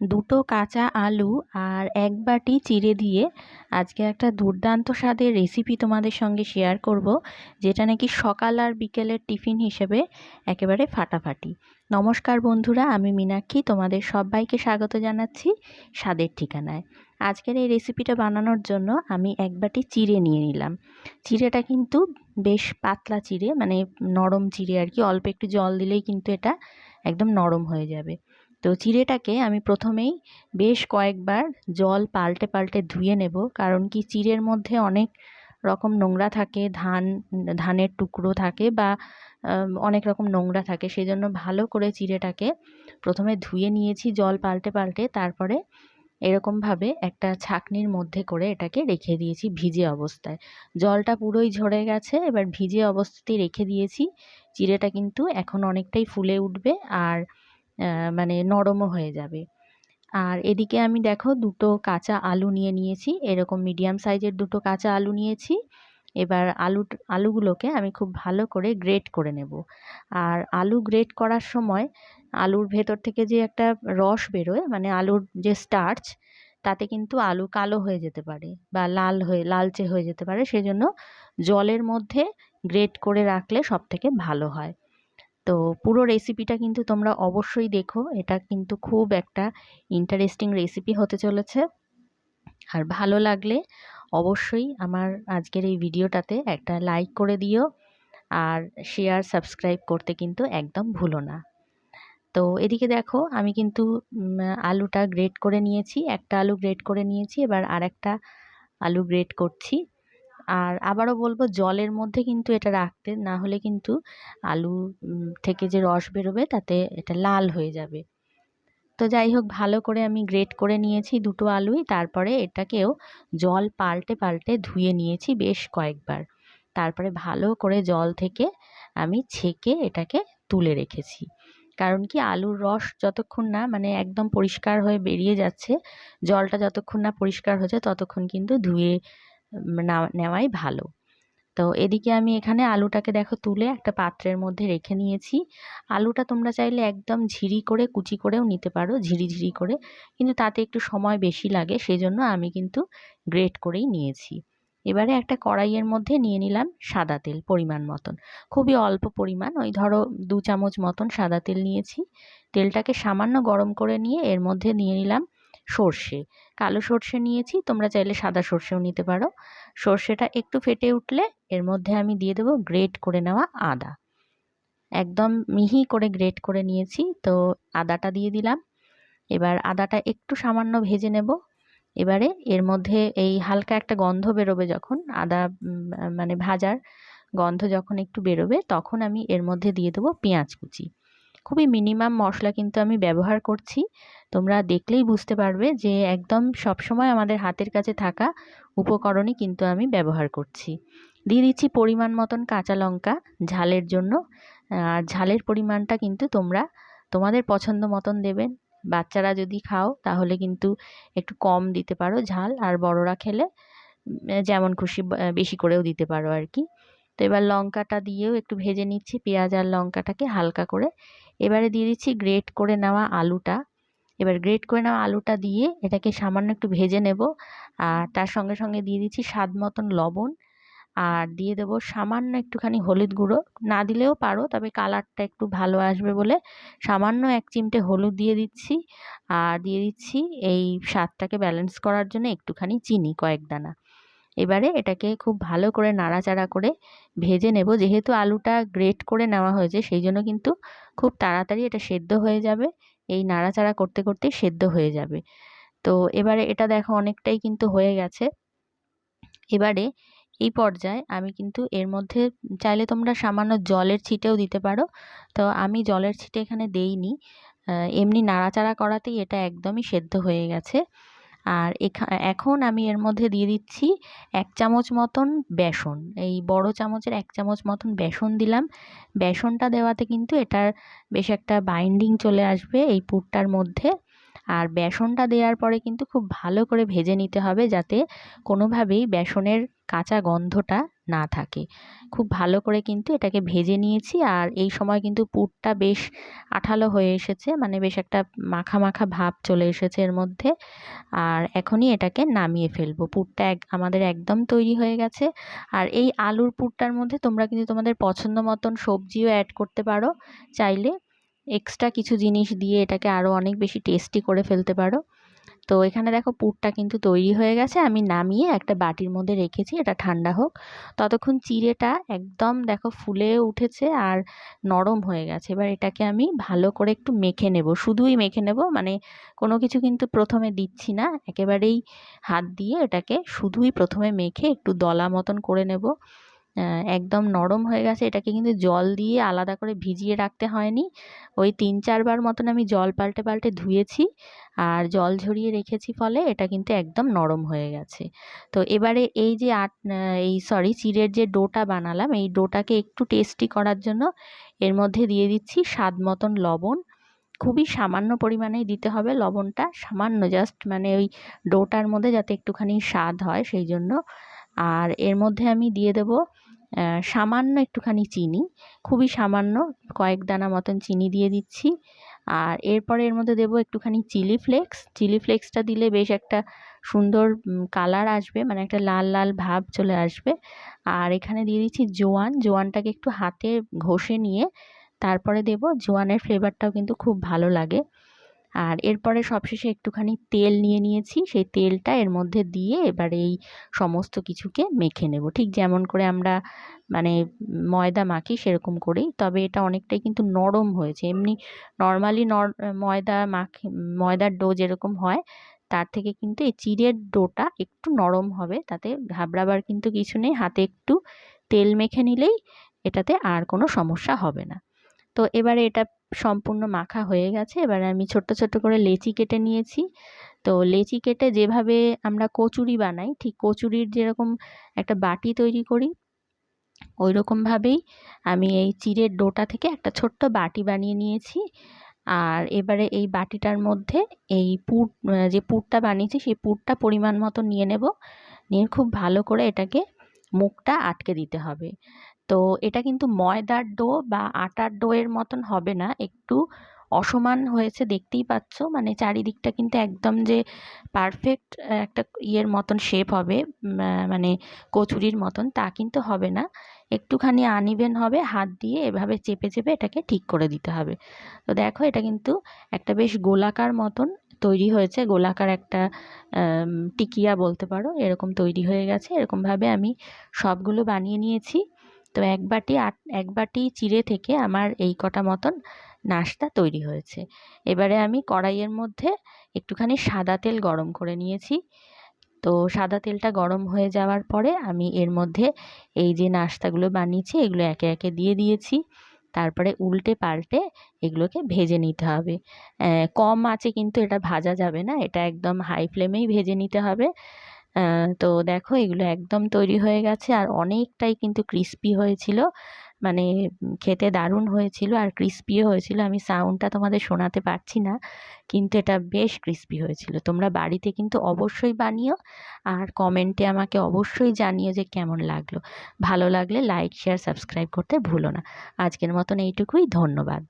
দুটো কাঁচা আলু আর এক বাটি চিড়ে দিয়ে আজকে একটা দুর্দান্ত স্বাদের রেসিপি তোমাদের সঙ্গে শেয়ার করব, যেটা নাকি সকাল আর বিকেলের টিফিন হিসেবে একেবারে ফাটাফাটি। নমস্কার বন্ধুরা, আমি মীনাক্ষী, তোমাদের সবাইকে স্বাগত জানাচ্ছি স্বাদের ঠিকানায়। আজকের এই রেসিপিটা বানানোর জন্য আমি এক বাটি চিড়ে নিয়ে নিলাম। চিড়েটা কিন্তু বেশ পাতলা চিড়ে মানে নরম চিড়ে আর কি, অল্প একটু জল দিলেই কিন্তু এটা একদম নরম হয়ে যাবে। তো চিড়েটাকে আমি প্রথমেই বেশ কয়েকবার জল পাল্টে পাল্টে ধুয়ে নেব। কারণ কি চিড়ের মধ্যে অনেক রকম নোংরা থাকে, ধান, ধানের টুকরো থাকে বা অনেক রকম নোংরা থাকে। সেই জন্য ভালো করে চিড়েটাকে প্রথমে ধুয়ে নিয়েছি জল পাল্টে পাল্টে। তারপরে এরকমভাবে একটা ছাকনির মধ্যে করে এটাকে রেখে দিয়েছি ভিজে অবস্থায়। জলটা পুরোই ঝরে গেছে, এবার ভিজে অবস্থাতেই রেখে দিয়েছি। চিড়েটা কিন্তু এখন অনেকটাই ফুলে উঠবে। আর মানে নরমও হয়ে যাবে। আর এদিকে আমি দেখো দুটো কাঁচা আলু নিয়ে নিয়েছি, এরকম মিডিয়াম সাইজের দুটো কাঁচা আলু নিয়েছি। এবার আলু, আলুগুলোকে আমি খুব ভালো করে গ্রেট করে নেব। আর আলু গ্রেট করার সময় আলুর ভেতর থেকে যে একটা রস বেরোয় মানে আলুর যে স্টার্চ, তাতে কিন্তু আলু কালো হয়ে যেতে পারে বা লাল হয়ে, লালচে হয়ে যেতে পারে। সেজন্য জলের মধ্যে গ্রেট করে রাখলে সব থেকে ভালো হয়। তো পুরো রেসিপিটা কিন্তু তোমরা অবশ্যই দেখো। এটা কিন্তু খুব একটা ইন্টারেস্টিং রেসিপি হতে চলেছে। আর ভালো লাগলে অবশ্যই আমার আজকের এই ভিডিওটাতে একটা লাইক করে দিও। আর শেয়ার সাবস্ক্রাইব করতে কিন্তু একদম ভুলো না। তো এদিকে দেখো, আমি কিন্তু আলুটা গ্রেট করে নিয়েছি। একটা আলু গ্রেট করে নিয়েছি। এবার আর একটা আলু গ্রেট করছি। আর আবারও বলব জলের মধ্যে কিন্তু এটা রাখতে, না হলে কিন্তু আলু থেকে যে রস বেরোবে তাতে এটা লাল হয়ে যাবে। তো যাই হোক, ভালো করে আমি গ্রেট করে নিয়েছি দুটো আলুই, তারপরে এটাকেও জল পাল্টে পাল্টে ধুয়ে নিয়েছি বেশ কয়েকবার। তারপরে ভালো করে জল থেকে আমি ছেঁকে এটাকে তুলে রেখেছি। কারণ কি আলুর রস যতক্ষণ না মানে একদম পরিষ্কার হয়ে বেরিয়ে যাচ্ছে, জলটা যতক্ষণ না পরিষ্কার হচ্ছে ততক্ষণ কিন্তু ধুয়ে নেওয়াই ভালো। তো এদিকে আমি এখানে আলুটাকে দেখো তুলে একটা পাত্রের মধ্যে রেখে নিয়েছি। আলুটা তোমরা চাইলে একদম ঝিরি করে, কুচি করেও নিতে পারো, ঝিরি ঝিরি করে। কিন্তু তাতে একটু সময় বেশি লাগে সেই জন্য আমি কিন্তু গ্রেট করেই নিয়েছি। এবারে একটা কড়াইয়ের মধ্যে নিয়ে নিলাম সাদা তেল, পরিমাণ মতন। খুবই অল্প পরিমাণ, ওই ধরো দু চামচ মতন সাদা তেল নিয়েছি। তেলটাকে সামান্য গরম করে নিয়ে এর মধ্যে নিয়ে নিলাম সর্ষে। কালো সর্ষে নিয়েছি, তোমরা চাইলে সাদা সর্ষেও নিতে পারো। সর্ষেটা একটু ফেটে উঠলে এর মধ্যে আমি দিয়ে দেবো গ্রেট করে নেওয়া আদা। একদম মিহি করে গ্রেট করে নিয়েছি, তো আদাটা দিয়ে দিলাম। এবার আদাটা একটু সামান্য ভেজে নেব। এবারে এর মধ্যে এই হালকা একটা গন্ধ বেরোবে যখন, আদা মানে ভাজার গন্ধ যখন একটু বেরোবে, তখন আমি এর মধ্যে দিয়ে দেবো পেঁয়াজ কুচি। খুবই মিনিমাম মশলা কিন্তু আমি ব্যবহার করছি। তোমরা দেখলেই বুঝতে পারবে যে একদম সবসময় আমাদের হাতের কাছে থাকা উপকরণই কিন্তু আমি ব্যবহার করছি। দিয়ে দিচ্ছি পরিমাণ মতন কাঁচা লঙ্কা ঝালের জন্য। আর ঝালের পরিমাণটা কিন্তু তোমরা তোমাদের পছন্দ মতন দেবেন। বাচ্চারা যদি খাও তাহলে কিন্তু একটু কম দিতে পারো ঝাল, আর বড়রা খেলে যেমন খুশি, বেশি করেও দিতে পারো আর কি। তো এবার লঙ্কাটা দিয়েও একটু ভেজে নিচ্ছি, পেঁয়াজ আর লঙ্কাটাকে হালকা করে। এবারে দিয়ে দিচ্ছি গ্রেট করে নেওয়া আলুটা। এবার গ্রেট করে নেওয়া আলুটা দিয়ে এটাকে সামান্য একটু ভেজে নেব। আর তার সঙ্গে সঙ্গে দিয়ে দিচ্ছি স্বাদ মতন লবণ। আর দিয়ে দেবো সামান্য একটুখানি হলুদ গুঁড়ো। না দিলেও পারো, তবে কালারটা একটু ভালো আসবে বলে সামান্য এক চিমটে হলুদ দিয়ে দিচ্ছি। আর দিয়ে দিচ্ছি এই স্বাদটাকে ব্যালেন্স করার জন্য একটুখানি চিনি, কয়েক দানা। এবারে এটাকে খুব ভালো করে নাড়াচাড়া করে ভেজে নেব। যেহেতু আলুটা গ্রেট করে নেওয়া হয়েছে, সেই জন্য কিন্তু খুব তাড়াতাড়ি এটা সেদ্ধ হয়ে যাবে। এই নাড়াচাড়া করতে করতে সেদ্ধ হয়ে যাবে। তো এবারে এটা দেখো অনেকটাই কিন্তু হয়ে গেছে। এবারে এই পর্যায়ে আমি কিন্তু এর মধ্যে চাইলে তোমরা সামান্য জলের ছিটেও দিতে পারো। তো আমি জলের ছিটে এখানে দেইনি। এমনি নাড়াচাড়া করাতেই এটা একদমই সেদ্ধ হয়ে গেছে। আর এখন আমি এর মধ্যে দিয়ে দিচ্ছি এক চামচ মতন বেসন। এই বড় চামচের এক চামচ মতন বেসন দিলাম। বেসনটা দেওয়াতে কিন্তু এটার বেশ একটা বাইন্ডিং চলে আসবে এই পুরটার মধ্যে। আর বেসনটা দেওয়ার পরে কিন্তু খুব ভালো করে ভেজে নিতে হবে যাতে কোনোভাবেই বেসনের কাঁচা গন্ধটা না থাকে। খুব ভালো করে কিন্তু এটাকে ভেজে নিয়েছি আর এই সময় কিন্তু পুরটা বেশ আঠালো হয়ে এসেছে মানে বেশ একটা মাখা মাখা ভাব চলে এসেছে এর মধ্যে। আর এখনই এটাকে নামিয়ে ফেলব। পুরটা এক, আমাদের একদম তৈরি হয়ে গেছে। আর এই আলুর পুরটার মধ্যে তোমরা কিন্তু তোমাদের পছন্দ মতন সবজিও অ্যাড করতে পারো। চাইলে এক্সট্রা কিছু জিনিস দিয়ে এটাকে আরও অনেক বেশি টেস্টি করে ফেলতে পারো। তো এখানে দেখো পুরটা কিন্তু তৈরি হয়ে গেছে। আমি নামিয়ে একটা বাটির মধ্যে রেখেছি, এটা ঠান্ডা হোক। ততক্ষণ চিড়েটা একদম দেখো ফুলে উঠেছে আর নরম হয়ে গেছে। এবার এটাকে আমি ভালো করে একটু মেখে নেব। শুধুই মেখে নেব মানে কোনো কিছু কিন্তু প্রথমে দিচ্ছি না। একেবারেই হাত দিয়ে এটাকে শুধুই প্রথমে মেখে একটু দলা মতন করে নেব। একদম নরম হয়ে গেছে। এটাকে কিন্তু জল দিয়ে আলাদা করে ভিজিয়ে রাখতে হয়নি। ওই তিন চারবার মতন আমি জল পাল্টে পাল্টে ধুয়েছি আর জল ঝরিয়ে রেখেছি ফলে এটা কিন্তু একদম নরম হয়ে গেছে। তো এবারে এই যে আট এই সরি চিড়ের যে ডোটা বানালাম, এই ডোটাকে একটু টেস্টি করার জন্য এর মধ্যে দিয়ে দিচ্ছি স্বাদ মতন লবণ। খুবই সামান্য পরিমাণেই দিতে হবে লবণটা। সামান্য জাস্ট মানে ওই ডোটার মধ্যে যাতে একটুখানি স্বাদ হয় সেই জন্য। আর এর মধ্যে আমি দিয়ে দেব সামান্য একটুখানি চিনি, খুবই সামান্য কয়েক দানা মতন চিনি দিয়ে দিচ্ছি। আর এরপরে এর মধ্যে দেবো একটুখানি চিলি ফ্লেক্স। চিলি ফ্লেক্সটা দিলে বেশ একটা সুন্দর কালার আসবে মানে একটা লাল লাল ভাব চলে আসবে। আর এখানে দিয়ে দিচ্ছি জোয়ান। জোয়ানটাকে একটু হাতে ঘষে নিয়ে তারপরে দেব জোয়ানের ফ্লেভারটাও কিন্তু খুব ভালো লাগে। আর এরপরে সবশেষে একটুখানি তেল নিয়ে নিয়েছি। সেই তেলটা এর মধ্যে দিয়ে এবার এই সমস্ত কিছুকে মেখে নেব। ঠিক যেমন করে আমরা মানে ময়দা মাখি সেরকম করেই, তবে এটা অনেকটাই কিন্তু নরম হয়েছে। এমনি নর্মালি নর, ময়দা মাখি, ময়দার ডো যেরকম হয়, তার থেকে কিন্তু এই চিড়ের ডোটা একটু নরম হবে। তাতে ঘাবড়াবার কিন্তু কিছু নেই। হাতে একটু তেল মেখে নিলেই এটাতে আর কোনো সমস্যা হবে না। তো এবারে এটা সম্পূর্ণ মাখা হয়ে গেছে। এবারে আমি ছোট্ট ছোট্ট করে লেচি কেটে নিয়েছি। তো লেচি কেটে যেভাবে আমরা কচুরি বানাই, ঠিক কচুরির যেরকম একটা বাটি তৈরি করি ওই রকমভাবেই আমি এই চিড়ের ডোটা থেকে একটা ছোট্ট বাটি বানিয়ে নিয়েছি। আর এবারে এই বাটিটার মধ্যে এই পুর, যে পুরটা বানিয়েছি, সেই পুরটা পরিমাণ মতো নিয়ে নেব। নিয়ে খুব ভালো করে এটাকে মুখটা আটকে দিতে হবে। তো এটা কিন্তু ময়দার ডো বা আটার ডোয়ের মতন হবে না। একটু অসমান হয়েছে দেখতেই পাচ্ছ। মানে চারিদিকটা কিন্তু একদম যে পারফেক্ট একটা ইয়ের মতন শেপ হবে মানে কচুরির মতন, তা কিন্তু হবে না। একটুখানি আনইভেন হবে, হাত দিয়ে এভাবে চেপে চেপে এটাকে ঠিক করে দিতে হবে। তো দেখো এটা কিন্তু একটা বেশ গোলাকার মতন তৈরি হয়েছে। গোলাকার একটা টিকিয়া বলতে পারো, এরকম তৈরি হয়ে গেছে। এরকমভাবে আমি সবগুলো বানিয়ে নিয়েছি। তো এক বাটি আট, এক বাটি চিড়ে থেকে আমার এই কটা মতন নাস্তা তৈরি হয়েছে। এবারে আমি কড়াইয়ের মধ্যে একটুখানি সাদা তেল গরম করে নিয়েছি। তো সাদা তেলটা গরম হয়ে যাওয়ার পরে আমি এর মধ্যে এই যে নাস্তাগুলো বানিয়েছি, এগুলো একে একে দিয়ে দিয়েছি। তারপরে উল্টে পাল্টে এগুলোকে ভেজে নিতে হবে। কম আছে কিন্তু এটা ভাজা যাবে না, এটা একদম হাই ফ্লেমেই ভেজে নিতে হবে। তো দেখো এগুলো একদম তৈরি হয়ে গেছে। আর অনেকটাই কিন্তু ক্রিস্পি হয়েছিল। মানে খেতে দারুণ হয়েছিল আর ক্রিস্পিও হয়েছিল। আমি সাউন্ডটা তোমাদের শোনাতে পারছি না, কিন্তু এটা বেশ ক্রিস্পি হয়েছিল। তোমরা বাড়িতে কিন্তু অবশ্যই বানিও আর কমেন্টে আমাকে অবশ্যই জানিও যে কেমন লাগল। ভালো লাগলে লাইক শেয়ার সাবস্ক্রাইব করতে ভুলো না। আজকের মতন এইটুকুই, ধন্যবাদ।